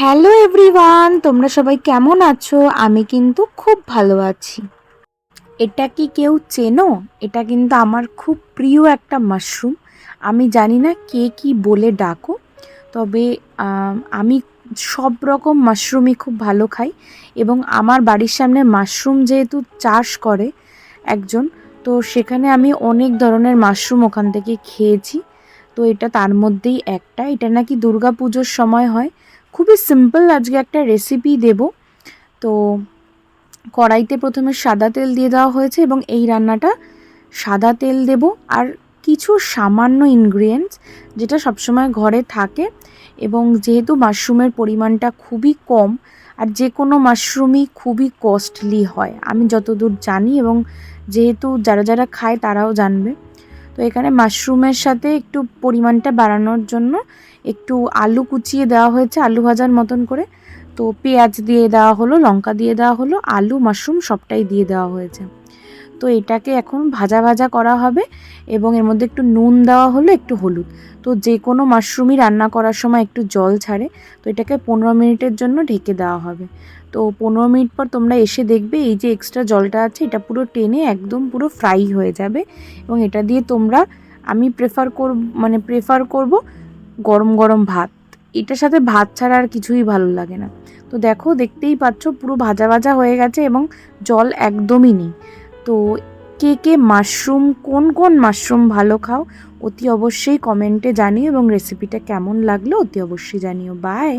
Hello everyone, তোমরা সবাই কেমন আছো? আমি কিন্তু খুব ভালো আছি। এটা কি কেউ চেনো? এটা কিন্তু আমার খুব প্রিয় একটা মাশরুম আমি জানি না কে কি বলে ডাকো, তবে আমি সব রকম মাশরুমই খুব ভালো খাই এবং আমার বাড়ির সামনে মাশরুম যেহেতু চাষ করে একজন, তো সেখানে আমি অনেক ধরনের মাশরুম ওখান থেকে খেয়েছি। তো এটা তার মধ্যেই একটা। এটা নাকি দুর্গা পুজোর সময় হয় খুবই সিম্পল আজকে একটা রেসিপি দেব। তো কড়াইতে প্রথমে সাদা তেল দিয়ে দেওয়া হয়েছে এবং এই রান্নাটা সাদা তেল দেব। আর কিছু সামান্য ইনগ্রিডিয়েন্টস যেটা সবসময় ঘরে থাকে এবং যেহেতু মাশরুমের পরিমাণটা খুবই কম আর যে কোনো মাশরুমই খুবই কস্টলি হয়। আমি যতদূর জানি এবং যেহেতু যারা যারা খায় তারাও জানবে। তো এখানে মাশরুমের সাথে একটু পরিমাণটা বাড়ানোর জন্য একটু আলু কুচিয়ে দেওয়া হয়েছে, আলু ভাজার মতন করে। তো পেঁয়াজ দিয়ে দেওয়া হলো, লঙ্কা দিয়ে দেওয়া হলো, আলু, মাশরুম সবটাই দিয়ে দেওয়া হয়েছে। তো এটাকে এখন ভাজা ভাজা করা হবে এবং এর মধ্যে একটু নুন দেওয়া হলো একটু হলুদ। তো যে কোনো মাশরুমই রান্না করার সময় একটু জল ছাড়ে। তো এটাকে পনেরো মিনিটের জন্য ঢেকে দেওয়া হবে। তো পনেরো মিনিট পর তোমরা এসে দেখবে এই যে এক্সট্রা জলটা আছে, এটা পুরো টেনে একদম পুরো ফ্রাই হয়ে যাবে এবং এটা দিয়ে তোমরা, আমি প্রেফার করব মানে প্রেফার করব গরম গরম ভাত। এটার সাথে ভাত ছাড়া আর কিছুই ভালো লাগে না। তো দেখো, দেখতেই পাচ্ছ পুরো ভাজা ভাজা হয়ে গেছে এবং জল একদমই নেই। তো কে কে মাশরুম, কোন কোন মাশরুম ভালো খাও, অতি অবশ্যই কমেন্টে জানিও এবং রেসিপিটা কেমন লাগল অতি অবশ্যই জানিও। বাই